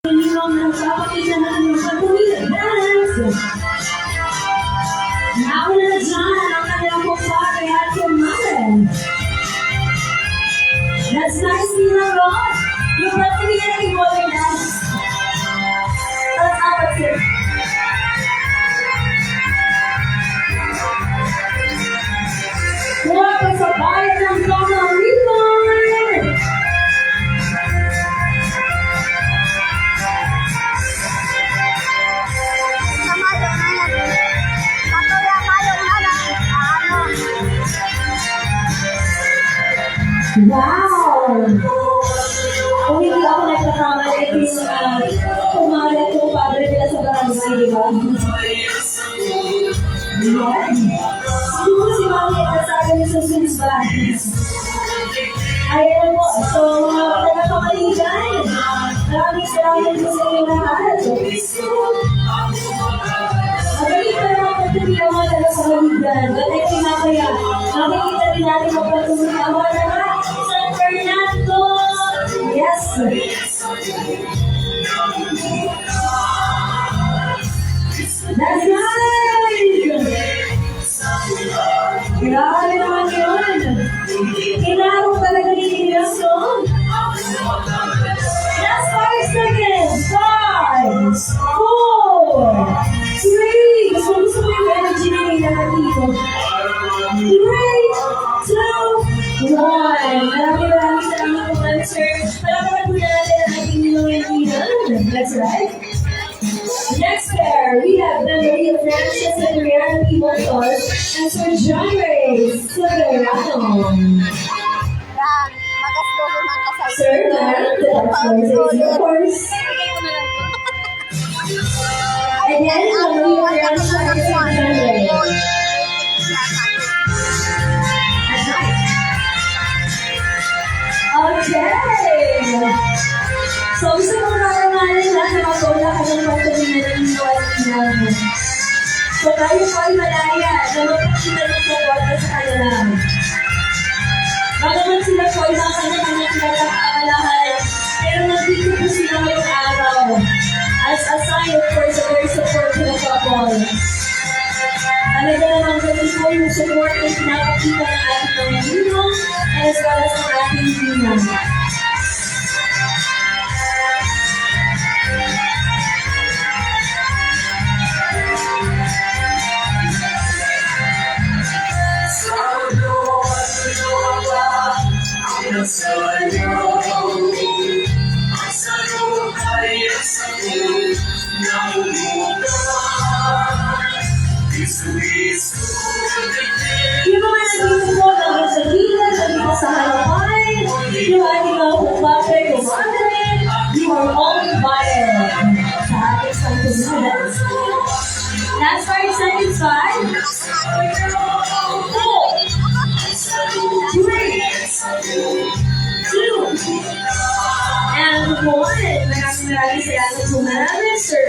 Iniwang ng kapatid na natin yung patuloy dance. Nauna na dyan ang kanilang kumpare at kumare. That's nice, Nina Ross. Yung patuloy na natin yung dance. Let's apat sir. Welcome Wow! Kung hindi ako nagkakamali, ito yung uh, kumalat kong padre nila sa barangay, di ba? Siguro si Mami at nasabi niya sa Sunsban. Ayan po, so mga nagkakamaligan, maraming salamat po sa inyo lahat. Magaling naman pagdating ang mga nagkakamaligan. Dahil kinakaya, makikita din natin ang patuloy na naman. That's right! Grabe naman yun! Kinarong talaga ni Tia song. Last five seconds! Five! Four! Three! Gusto gusto ko yung energy ni Tia dito. Three! Two! One! That's right. Next pair, we have Memoria Francis and Rarely Matos and Sir John Ray Silverano. Sir, ma'am, of course. And the Memoria Francis and Okay. So, so Talaga naman ganun po yung support na pinapakita ng ating mga and as well as ng ating ninang. Maraming salamat po marami, sir.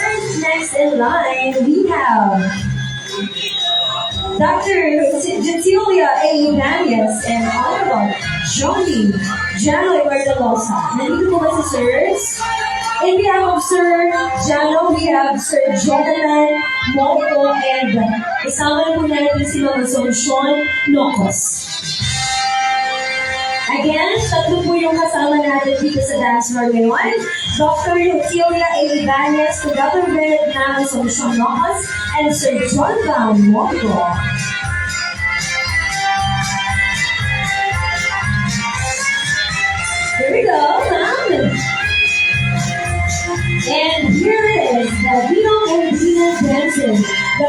And next in line, we have Dr. Cecilia A. Ibanez and Honorable Johnny Jano Ibartolosa. Nandito po ba si Sirs? In behalf of Sir Jano, we have Sir Jonathan Moto and kasama po natin si Mama Solusyon Nocos. Again, tatlo po yung kasama natin dito sa dance floor ngayon. Dr. Cecilia A. Ibanez, together with Mama Solusyon Nocos and Sir Jonathan Moto. Here we go, ma'am. And here is, the Vino and Dina dancing, the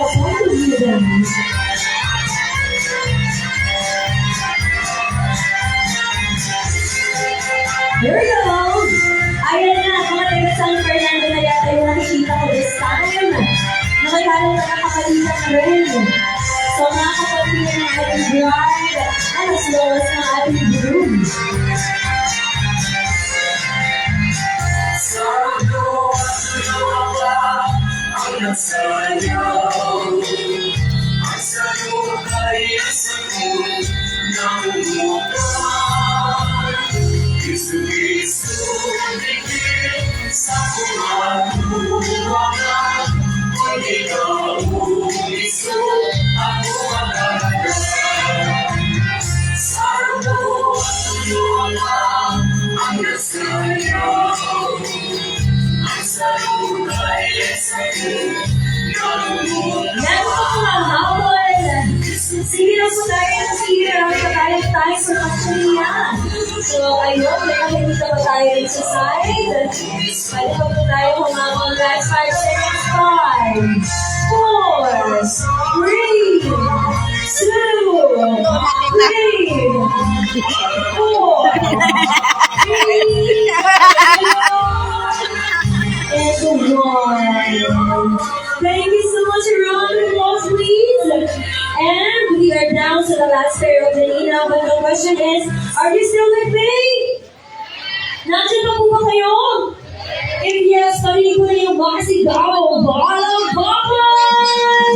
nakakalitan na rin. So nakakapagpila ng ating blood at as well as ng ating bloom. Sayaw, ang sayo ay sa kong namumukan. Isu-isu, bigil sa kumatuwagan, kung ano ikaw Katrina. So, ayun, may nakikita pa tayo rin sa side. Pwede pa po tayo humamon last 5 seconds. 5, 4, 3, 2, 3, 4, and one. Thank you so much, applause, please. To the last pair of Janina, but the question is, are you still with me? Nandiyan pa po ba kayo? If yes, parinig ko na yung makasigaw, balang baban!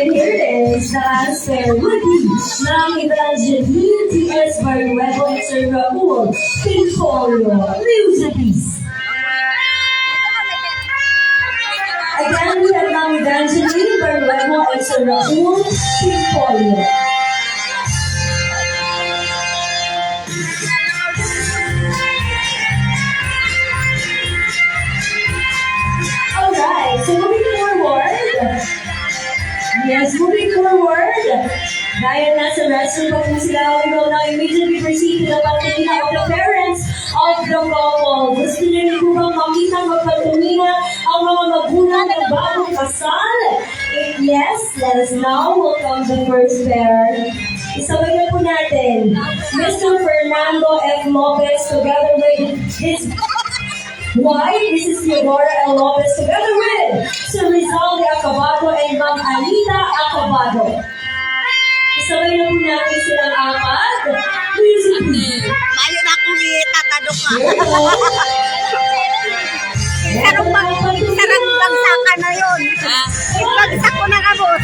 And here it is, the last pair would be ng Evangeline T.S. Barnuevo and Sir Raul Pinfolio. Music please. Have Evangeline. Alright, so moving forward. Yes, moving forward. Dahil nasa restroom pa po we will now immediately proceed to the pagtingin of the parents of the couple. Gusto niyo po bang makita magpatumina bagong kasal? If yes, let us now welcome the first pair. Isabay na po natin, Mr. Fernando F. Lopez together with his? This is Theodora L. Lopez together with Sir Rizal de Acabado and Ma'am Anita Acabado. Isabay na po natin silang apat. Music please. Mayo na akong itatado ka. We go. Sarang bang, bagsakan na yun. Ibagsak ko ng abot.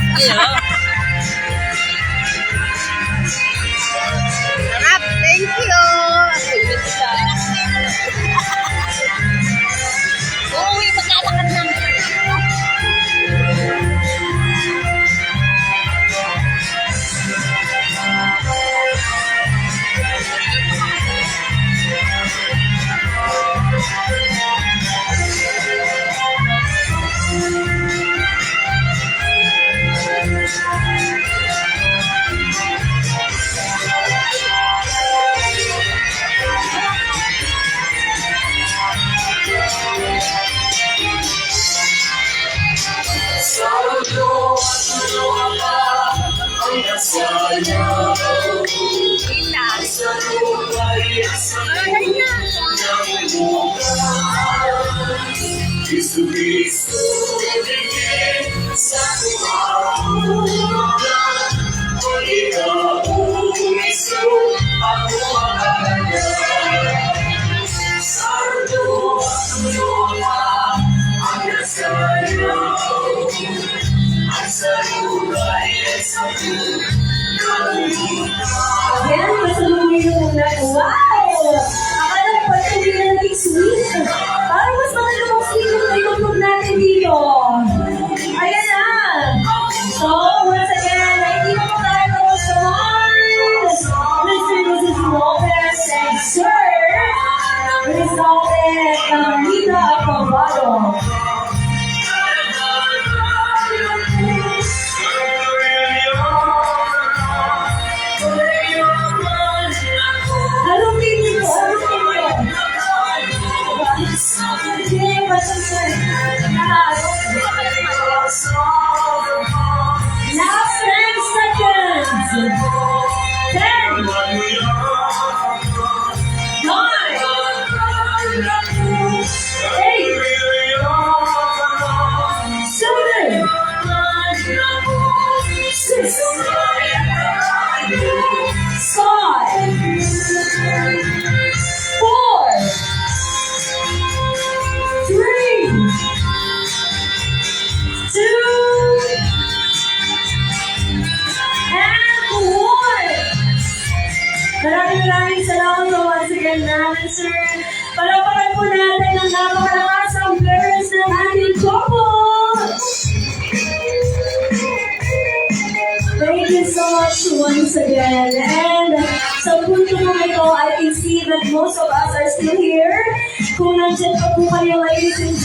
Rizalde Anita Acabado. Namin, sir. Palapakan po natin ang napakalakas ang parents ng ating couple. Thank you so much once again. And sa punto mo ito, I can see that most of us are still here. Kung nandiyan pa po kayo, ladies and gentlemen,